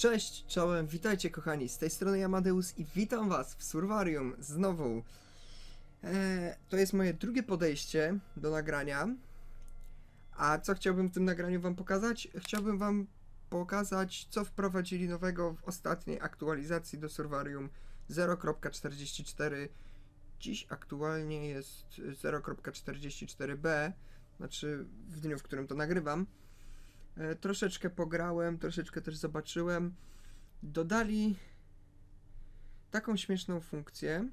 Cześć, czołem, witajcie kochani, z tej strony Amadeus i witam was w Survarium znowu. Eee, to jest moje drugie podejście do nagrania. A co chciałbym w tym nagraniu wam pokazać? Chciałbym wam pokazać, co wprowadzili nowego w ostatniej aktualizacji do Survarium 0.44. Dziś aktualnie jest 0.44b, znaczy w dniu, w którym to nagrywam. E, troszeczkę pograłem, troszeczkę też zobaczyłem. Dodali taką śmieszną funkcję,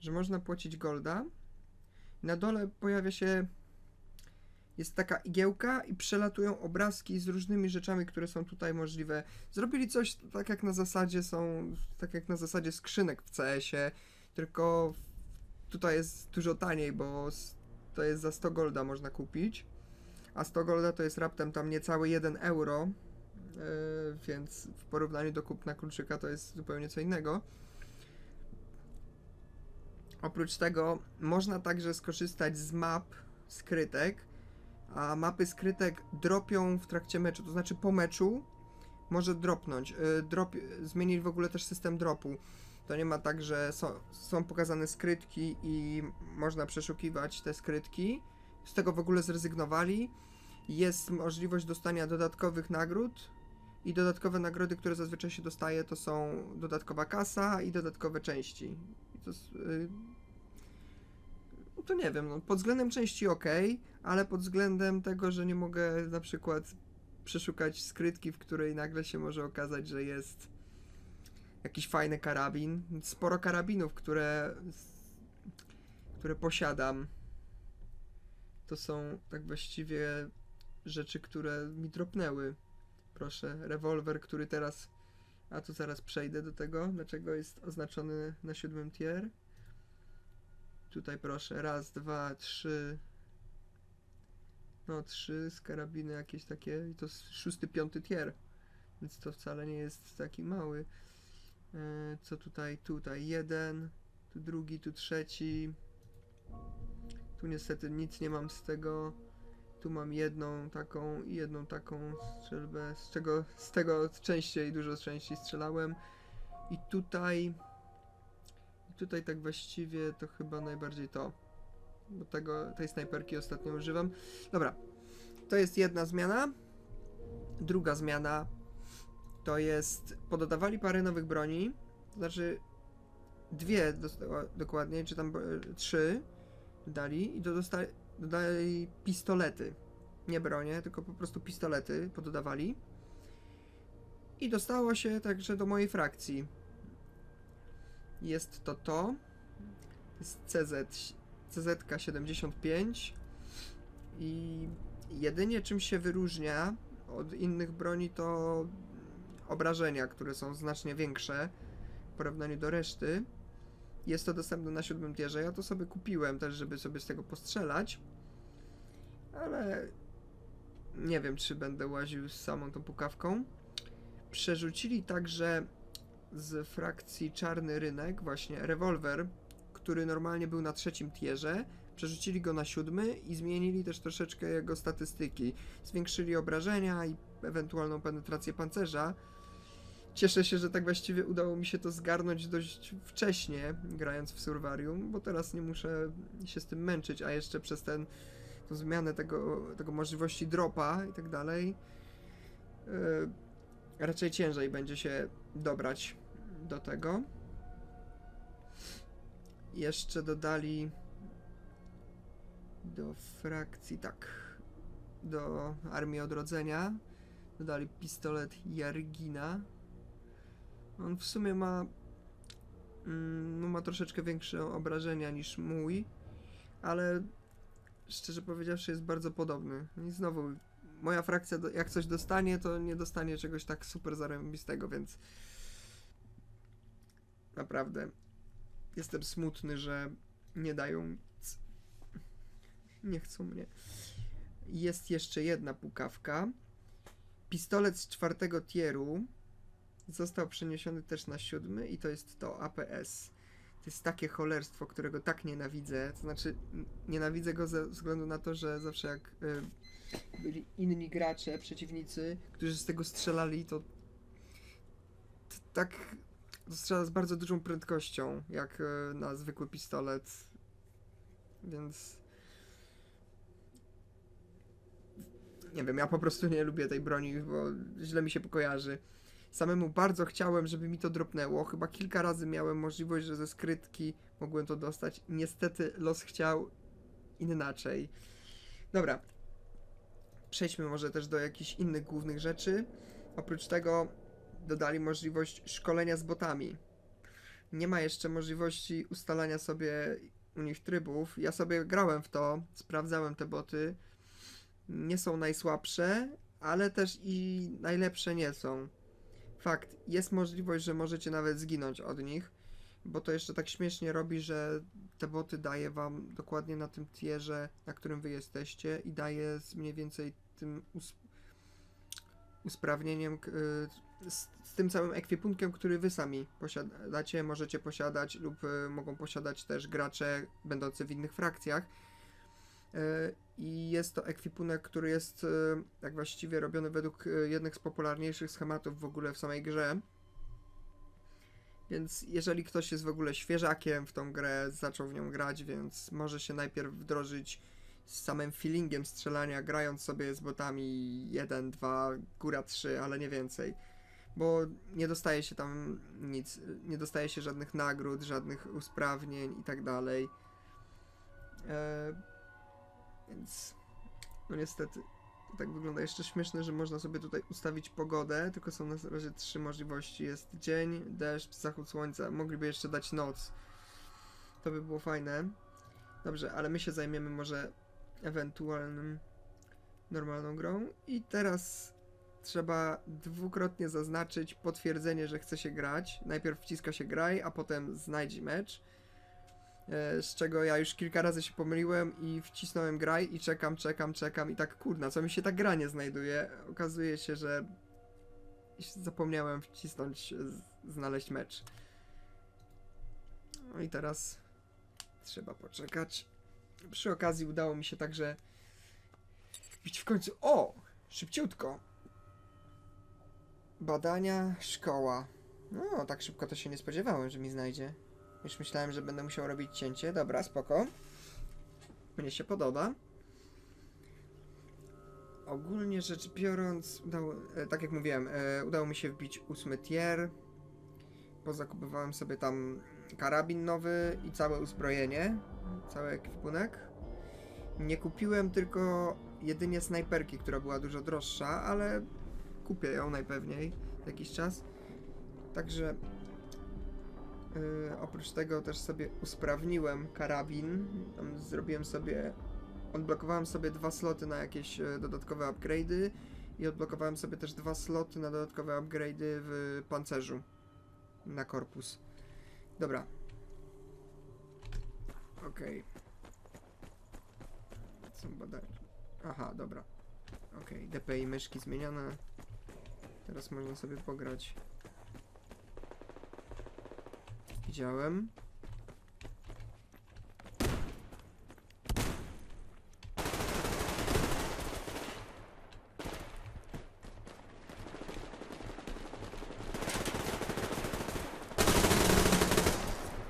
że można płacić golda. Na dole pojawia się jest taka igiełka i przelatują obrazki z różnymi rzeczami, które są tutaj możliwe. Zrobili coś tak jak na zasadzie są, tak jak na zasadzie skrzynek w CS-ie, tylko tutaj jest dużo taniej, bo to jest za 100 golda można kupić a 100 golda to jest raptem tam niecały 1 euro, yy, więc w porównaniu do kupna kluczyka to jest zupełnie co innego. Oprócz tego można także skorzystać z map skrytek, a mapy skrytek dropią w trakcie meczu, to znaczy po meczu może dropnąć. Yy, drop, zmienili w ogóle też system dropu. To nie ma tak, że są, są pokazane skrytki i można przeszukiwać te skrytki. Z tego w ogóle zrezygnowali. Jest możliwość dostania dodatkowych nagród i dodatkowe nagrody, które zazwyczaj się dostaje, to są dodatkowa kasa i dodatkowe części. To, y, no to nie wiem, no, pod względem części ok, ale pod względem tego, że nie mogę na przykład przeszukać skrytki, w której nagle się może okazać, że jest jakiś fajny karabin. Sporo karabinów, które, które posiadam to są tak właściwie rzeczy, które mi dropnęły. Proszę, rewolwer, który teraz. A tu zaraz przejdę do tego, dlaczego jest oznaczony na siódmym tier. Tutaj proszę, raz, dwa, trzy. No, trzy z karabiny jakieś takie. I to szósty, piąty tier. Więc to wcale nie jest taki mały. E, co tutaj? Tutaj jeden, tu drugi, tu trzeci. Tu niestety nic nie mam z tego. Tu mam jedną taką i jedną taką strzelbę, z czego z tego częściej, dużo częściej strzelałem. I tutaj tutaj tak właściwie to chyba najbardziej to. Bo tego, tej snajperki ostatnio używam. Dobra. To jest jedna zmiana. Druga zmiana to jest pododawali parę nowych broni. To znaczy dwie dokładnie, czy tam e, trzy dali i to dosta- dodali pistolety. Nie bronie, tylko po prostu pistolety pododawali. I dostało się także do mojej frakcji. Jest to to. Jest CZ, CZ75. I jedynie czym się wyróżnia od innych broni to obrażenia, które są znacznie większe w porównaniu do reszty. Jest to dostępne na siódmym tierze. Ja to sobie kupiłem też, żeby sobie z tego postrzelać. Ale nie wiem, czy będę łaził z samą tą pukawką. Przerzucili także z frakcji Czarny Rynek właśnie rewolwer, który normalnie był na trzecim tierze. Przerzucili go na siódmy i zmienili też troszeczkę jego statystyki. Zwiększyli obrażenia i ewentualną penetrację pancerza. Cieszę się, że tak właściwie udało mi się to zgarnąć dość wcześnie, grając w Survarium, bo teraz nie muszę się z tym męczyć, a jeszcze przez ten, tą zmianę tego, tego możliwości dropa i tak dalej, yy, raczej ciężej będzie się dobrać do tego. Jeszcze dodali do frakcji, tak, do Armii Odrodzenia, dodali pistolet Jargina, on w sumie ma. Mm, no ma troszeczkę większe obrażenia niż mój, ale szczerze powiedziawszy jest bardzo podobny. I znowu, moja frakcja, jak coś dostanie, to nie dostanie czegoś tak super zarąbistego, więc. Naprawdę. Jestem smutny, że nie dają nic. Nie chcą mnie. Jest jeszcze jedna pukawka. Pistolet z czwartego tieru został przeniesiony też na siódmy i to jest to APS. To jest takie cholerstwo, którego tak nienawidzę. To znaczy, nienawidzę go ze względu na to, że zawsze jak y, byli inni gracze, przeciwnicy, którzy z tego strzelali, to, to tak to strzela z bardzo dużą prędkością, jak e, na zwykły pistolet. Więc nie wiem, ja po prostu nie lubię tej broni, bo źle mi się kojarzy. Samemu bardzo chciałem, żeby mi to dropnęło. Chyba kilka razy miałem możliwość, że ze skrytki mogłem to dostać. Niestety los chciał inaczej. Dobra. Przejdźmy może też do jakichś innych głównych rzeczy. Oprócz tego dodali możliwość szkolenia z botami. Nie ma jeszcze możliwości ustalania sobie u nich trybów. Ja sobie grałem w to, sprawdzałem te boty. Nie są najsłabsze, ale też i najlepsze nie są. Fakt, jest możliwość, że możecie nawet zginąć od nich, bo to jeszcze tak śmiesznie robi, że te boty daje wam dokładnie na tym tierze, na którym wy jesteście i daje z mniej więcej tym us usprawnieniem, y, z, z tym całym ekwipunkiem, który wy sami posiadacie, możecie posiadać lub y, mogą posiadać też gracze będący w innych frakcjach. Y, I jest to ekwipunek, który jest y, jak właściwie robiony według y, jednych z popularniejszych schematów w ogóle w samej grze. Więc jeżeli ktoś jest w ogóle świeżakiem w tą grę, zaczął w nią grać, więc może się najpierw wdrożyć z samym feelingiem strzelania, grając sobie z botami 1, 2, góra 3, ale nie więcej. Bo nie dostaje się tam nic, nie dostaje się żadnych nagród, żadnych usprawnień i tak dalej. E, więc no niestety tak wygląda. Jeszcze śmieszne, że można sobie tutaj ustawić pogodę, tylko są na razie trzy możliwości. Jest dzień, deszcz, zachód słońca. Mogliby jeszcze dać noc. To by było fajne. Dobrze, ale my się zajmiemy może ewentualnym normalną grą. I teraz trzeba dwukrotnie zaznaczyć potwierdzenie, że chce się grać. Najpierw wciska się graj, a potem znajdź mecz. E, Z czego ja już kilka razy się pomyliłem i wcisnąłem graj i czekam, czekam, czekam i tak kurna, co mi się ta gra nie znajduje. Okazuje się, że zapomniałem wcisnąć, z- znaleźć mecz. No i teraz trzeba poczekać. Przy okazji udało mi się także wbić w końcu. O! Szybciutko. Badania, szkoła. No, tak szybko to się nie spodziewałem, że mi znajdzie. Już myślałem, że będę musiał robić cięcie. Dobra, spoko. Mnie się podoba. Ogólnie rzecz biorąc, udało, e, tak jak mówiłem, e, udało mi się wbić ósmy tier. Pozakupywałem sobie tam karabin nowy i całe uzbrojenie, cały ekwipunek. Nie kupiłem tylko jedynie snajperki, która była dużo droższa, ale kupię ją najpewniej jakiś czas. Także Yy, oprócz tego też sobie usprawniłem karabin. Tam zrobiłem sobie. Odblokowałem sobie dwa sloty na jakieś e, dodatkowe upgrade'y i odblokowałem sobie też dwa sloty na dodatkowe upgrade'y w pancerzu na korpus. Dobra. Okej. Są badania. Aha, dobra. Okej, DPI myszki zmienione. Teraz można sobie pograć. Widziałem.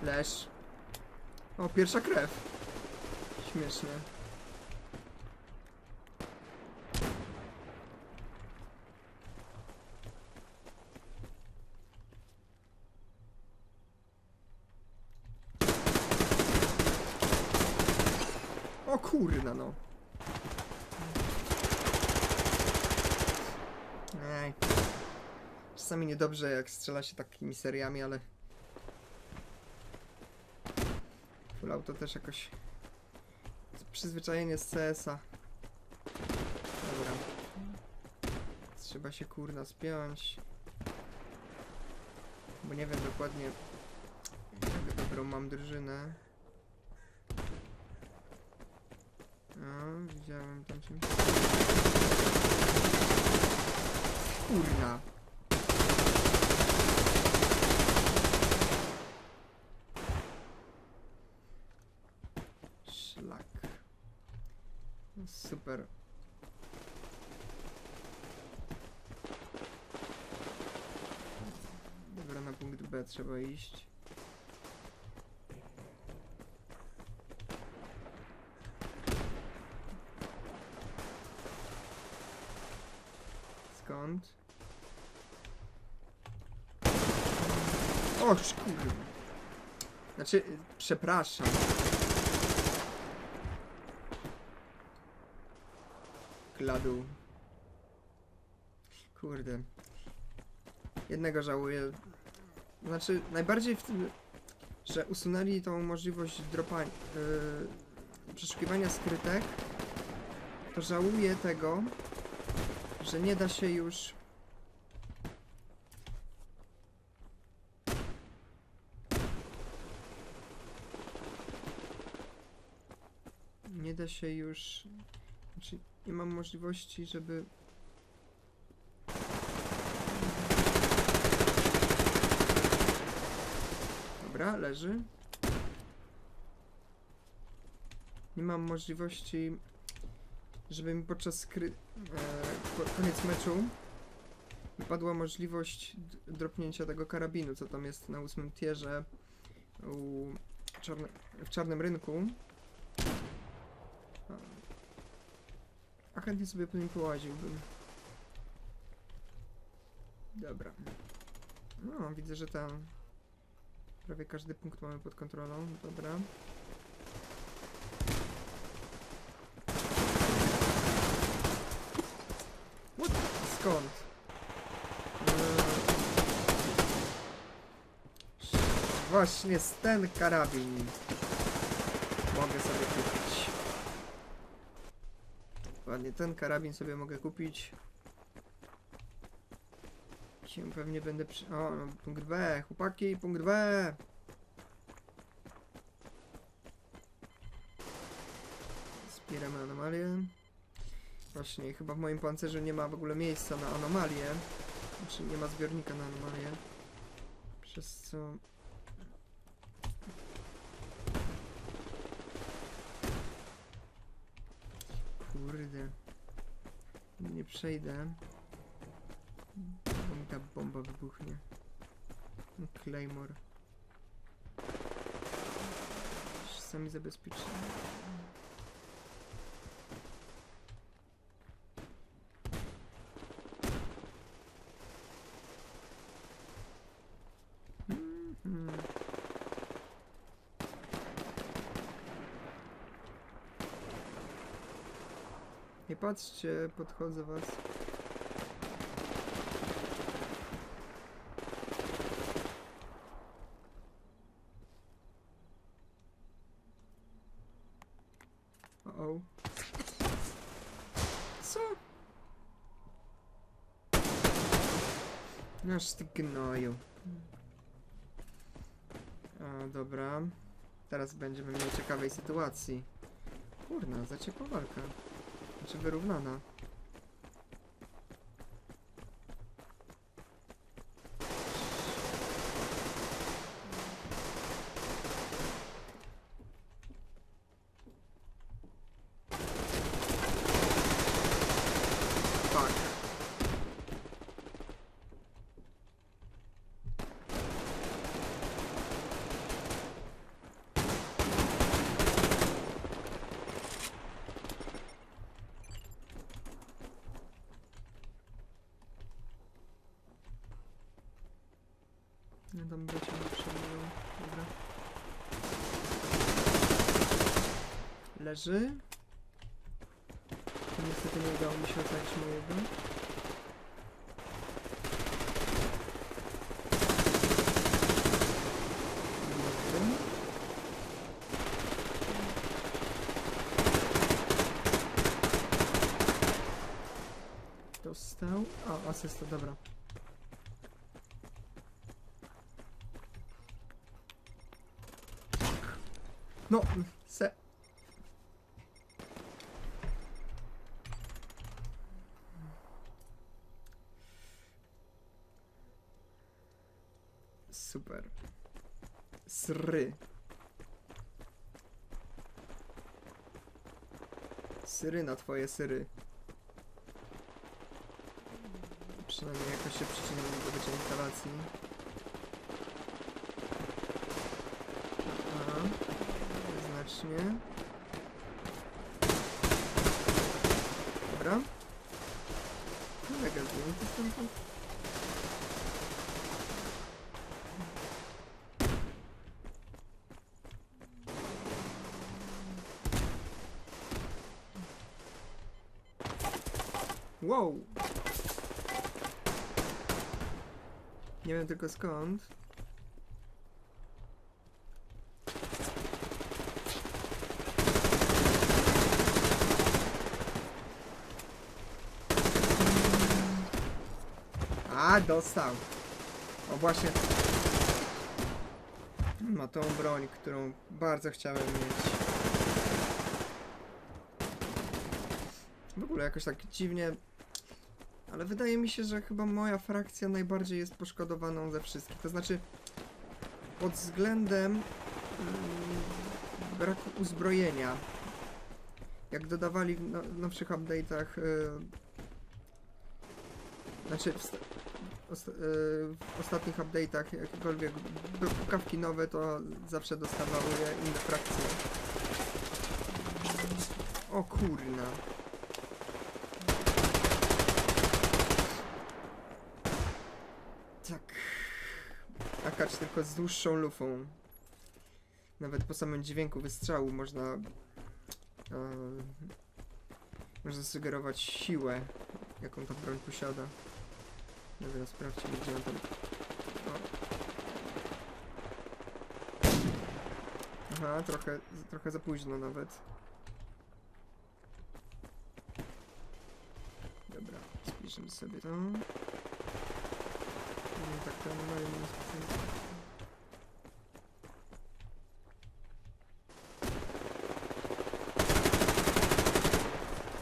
Leż. O, pierwsza krew. Śmieszne. O kurna no. Ej. Niedobrze jak strzela się takimi seriami, ale... Full auto też jakoś... Przyzwyczajenie z CS-a. Dobra. Trzeba się kurna spiąć. Bo nie wiem dokładnie... Jak dobrą mam drużynę. No, widziałem tam czymś. Kurna. Super. Dobra, na punkt B trzeba iść. Skąd? Och, kurwa. Znaczy, przepraszam. Kladu. Kurde. Jednego żałuję. Znaczy, najbardziej w tym, że usunęli tą możliwość dropania, yy, przeszukiwania skrytek, to żałuję tego, że nie da się już nie da się już znaczy nie mam możliwości, żeby Dobra, leży. Nie mam możliwości, żeby mi podczas skry... E, koniec meczu wypadła możliwość dropnięcia tego karabinu, co tam jest na ósmym tierze u czarne... w czarnym rynku. A chętnie sobie po nim połaziłbym. Dobra. No, widzę, że tam prawie każdy punkt mamy pod kontrolą. Dobra. What? Skąd? Eee, Właśnie z ten karabin mogę sobie kupić. Ładnie, ten karabin sobie mogę kupić. Się pewnie będę przy... O, no, punkt B, chłopaki, punkt B! Zbieramy anomalię. Właśnie, chyba w moim pancerzu nie ma w ogóle miejsca na anomalię. Znaczy nie ma zbiornika na anomalię. Przez co... Kurde. Nie przejdę. Bo mi ta bomba wybuchnie. Claymore. Sami zabezpieczeni. Mhm. Nie patrzcie, podchodzę was. O. Co? Nasz ty gnoju. A, dobra. Teraz będziemy mieli ciekawej sytuacji. Kurna, za ciepła walka. Znaczy wyrównana. Fuck. No tam nie przebiją. Dobra. Leży. Niestety nie udało mi się ocalić mojego. Dostał. O, asysta, dobra. No, se. Super. Sry. Syry na twoje syry. Przynajmniej jakoś się przyczynią do bycia instalacji. Faktycznie. Dobra. Mega zdjęty stamtąd. Wow! Nie wiem tylko skąd. A, dostał. O, właśnie. Ma tą broń, którą bardzo chciałem mieć. W ogóle jakoś tak dziwnie. Ale wydaje mi się, że chyba moja frakcja najbardziej jest poszkodowaną ze wszystkich. To znaczy, pod względem mm, braku uzbrojenia. Jak dodawali w no, nowszych update'ach. y, znaczy, y, w ostatnich update'ach, jakiekolwiek pukawki nowe, to zawsze dostawały je inne frakcje. O kurna. Tak. Akacz tylko z dłuższą lufą. Nawet po samym dźwięku wystrzału można... E, można sugerować siłę, jaką ta broń posiada. Dobra, sprawdźmy, gdzie on tam... Aha, trochę, trochę za późno nawet. Dobra, spiszemy sobie to. Nie, tak to mają nic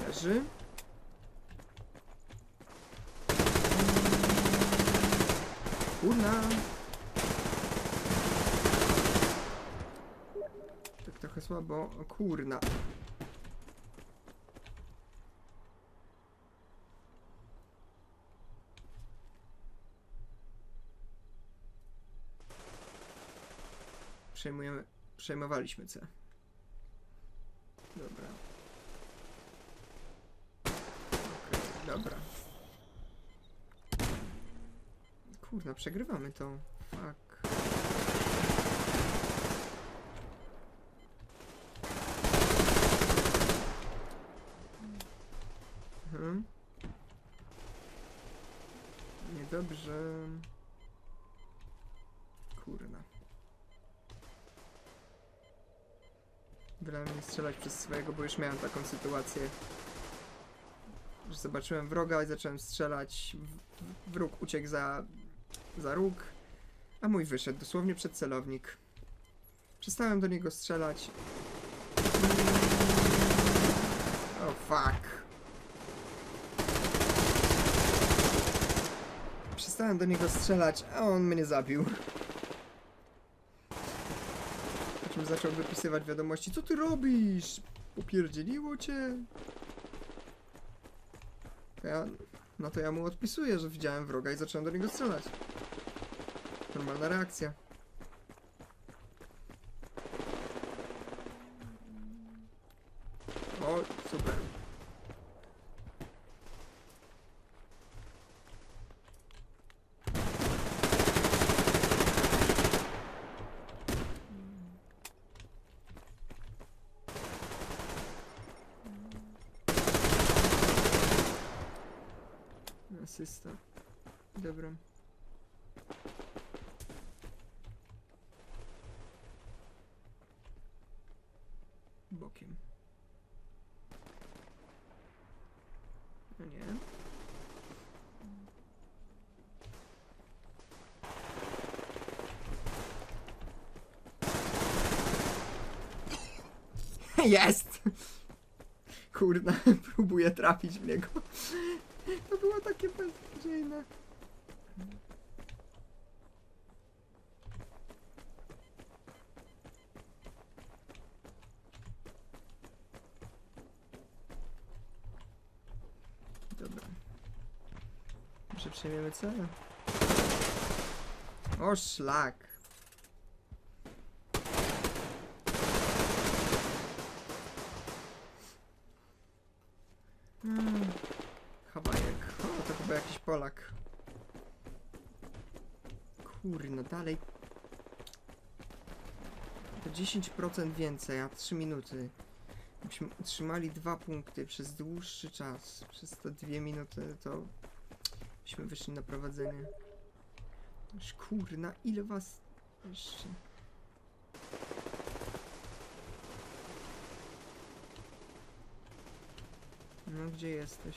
Leży. Kurna. Tak trochę słabo. O kurna. Przejmujemy, przejmowaliśmy C. Dobra. Okej, dobra. Kurna, przegrywamy to. Fuck. Mhm. Niedobrze. Kurna. Wolałem nie strzelać przez swojego, bo już miałem taką sytuację. Że zobaczyłem wroga i zacząłem strzelać. Wróg uciekł za, za róg, a mój wyszedł dosłownie przed celownik. Przestałem do niego strzelać. O fuck. Przestałem do niego strzelać, a on mnie zabił. Po czym zaczął wypisywać wiadomości. Co ty robisz? Popierdzieliło cię? Ja, no to ja mu odpisuję, że widziałem wroga i zacząłem do niego strzelać. Normalna reakcja. O, super. Asysta. Dobra. Bokiem. No nie. Jest! Kurna, próbuję trafić w niego. To było takie beznadziejne. nie wiemy co. O szlak. Hmm. Hawajek. O, to chyba jakiś Polak. Kurno, dalej. To 10% więcej, a 3 minuty. Myśmy utrzymali dwa punkty przez dłuższy czas. Przez te dwie minuty to byśmy wyszli na prowadzenie. Już kurna, ile was jeszcze? No, gdzie jesteś?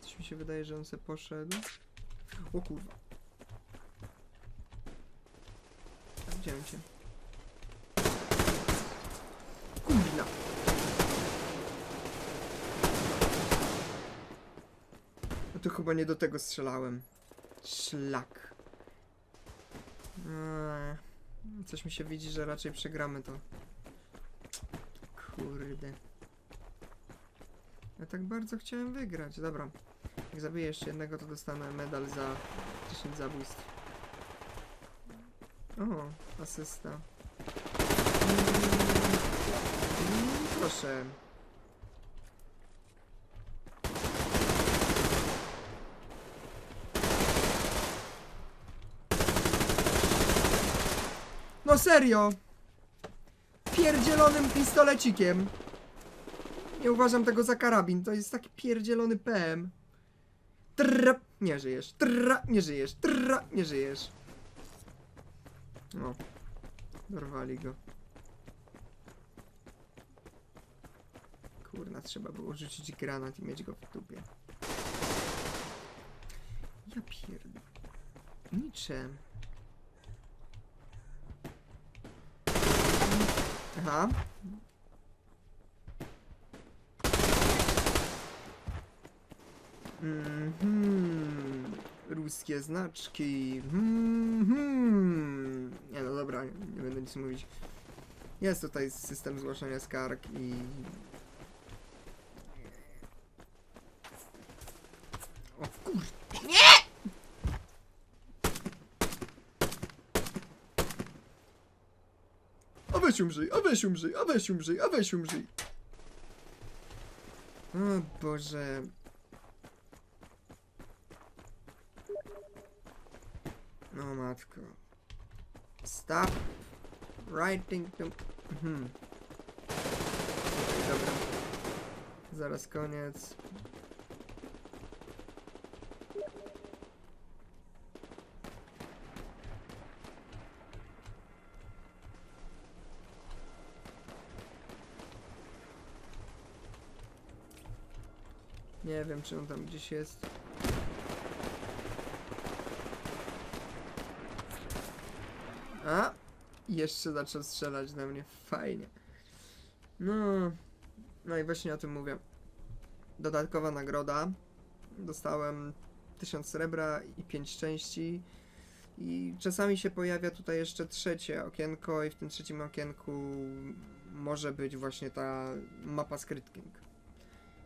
Coś mi się wydaje, że on se poszedł. O kurwa. Widziałem cię. Kurna. To chyba nie do tego strzelałem. Szlak. Eee, coś mi się widzi, że raczej przegramy to. Kurde. Ja tak bardzo chciałem wygrać. Dobra. Jak zabiję jeszcze jednego, to dostanę medal za 10 zabójstw. O, asysta. Mm, proszę. No serio! Pierdzielonym pistolecikiem. Nie uważam tego za karabin, to jest taki pierdzielony PM. Trrra, nie żyjesz, trrra, nie żyjesz, trrra, nie żyjesz. O, dorwali go. Kurna, trzeba było rzucić granat i mieć go w dupie. Ja pierd... Niczym. Aha. Mhm. Ruskie znaczki. Mhm. Nie no dobra, nie będę nic mówić. Jest tutaj system zgłaszania skarg i... O kur... A weź umrzyj, a weź umrzyj, a weź umrzyj, a weź umrzyj. O Boże. No matko. Stop writing to... Mhm. Okej, dobra. Zaraz koniec. Nie wiem, czy on tam gdzieś jest. A! Jeszcze zaczął strzelać na mnie. Fajnie. No. No i właśnie o tym mówię. Dodatkowa nagroda. Dostałem 1000 srebra i 5 części. I czasami się pojawia tutaj jeszcze trzecie okienko i w tym trzecim okienku może być właśnie ta mapa Skrytking.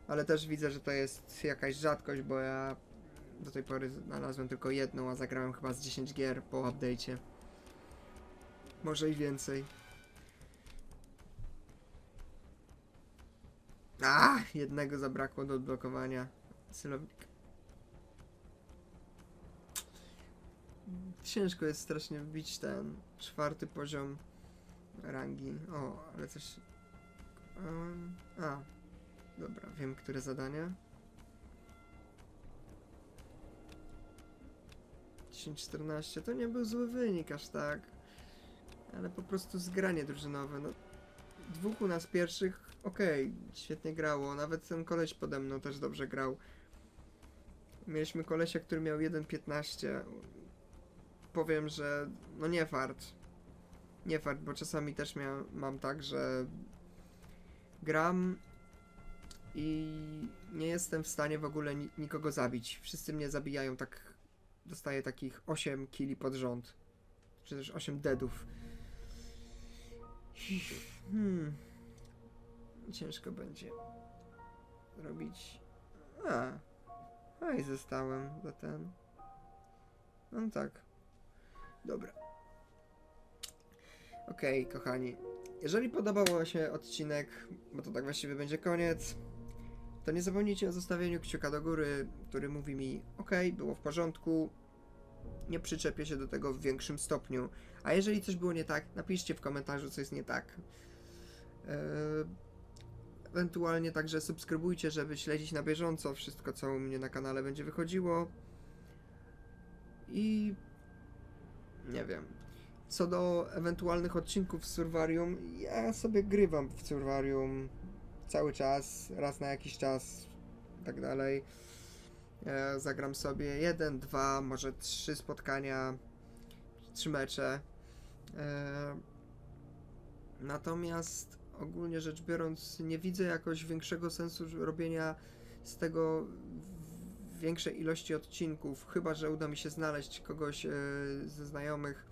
Ale też widzę, że to jest jakaś rzadkość, bo ja do tej pory znalazłem tylko jedną, a zagrałem chyba z 10 gier po update'cie. Może i więcej. A, jednego zabrakło do odblokowania. Celownik. Ciężko jest strasznie wbić ten czwarty poziom rangi. O, ale coś. Um, a, dobra, wiem, które zadanie. 10-14 to nie był zły wynik aż tak. Ale po prostu zgranie drużynowe. No, dwóch u nas pierwszych, okej, świetnie grało. Nawet ten koleś pode mną też dobrze grał. Mieliśmy kolesia, który miał 1.15. Powiem, że no nie fart. Nie fart, bo czasami też mia- mam tak, że gram i nie jestem w stanie w ogóle ni- nikogo zabić. Wszyscy mnie zabijają tak. Dostaję takich 8 killi pod rząd. Czy też 8 deadów. Hmm. Ciężko będzie robić. A. A i zostałem za ten. No tak. Dobra. Okej, kochani. Jeżeli podobał się odcinek, bo to tak właściwie będzie koniec, to nie zapomnijcie o zostawieniu kciuka do góry, który mówi mi ok, było w porządku, nie przyczepię się do tego w większym stopniu. A jeżeli coś było nie tak, napiszcie w komentarzu, co jest nie tak. Eee, ewentualnie także subskrybujcie, żeby śledzić na bieżąco wszystko, co u mnie na kanale będzie wychodziło. I nie wiem. Co do ewentualnych odcinków z Survarium, ja sobie grywam w Survarium cały czas, raz na jakiś czas, i tak dalej. E, zagram sobie jeden, dwa, może trzy spotkania, trzy mecze. E, natomiast ogólnie rzecz biorąc, nie widzę jakoś większego sensu robienia z tego większej ilości odcinków, chyba że uda mi się znaleźć kogoś e, ze znajomych,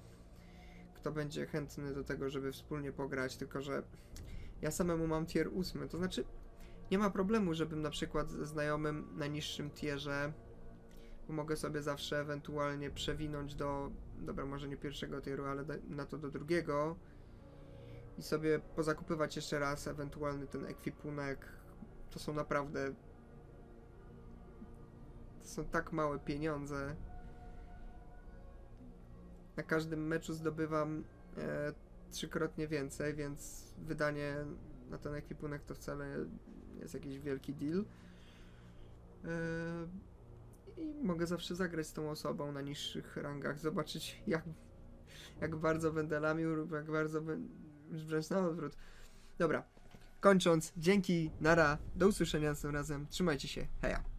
kto będzie chętny do tego, żeby wspólnie pograć, tylko że ja samemu mam tier 8, to znaczy nie ma problemu, żebym na przykład ze znajomym na niższym tierze mogę sobie zawsze ewentualnie przewinąć do, dobra, może nie pierwszego tieru, ale na to do drugiego i sobie pozakupywać jeszcze raz ewentualny ten ekwipunek. To są naprawdę to są tak małe pieniądze. Na każdym meczu zdobywam e, trzykrotnie więcej, więc wydanie na ten ekwipunek to wcale nie jest jakiś wielki deal. E, i mogę zawsze zagrać z tą osobą na niższych rangach, zobaczyć jak, jak bardzo będę lamił lub jak bardzo będę, wręcz na odwrót. Dobra, kończąc, dzięki, nara, do usłyszenia następnym razem, trzymajcie się, heja.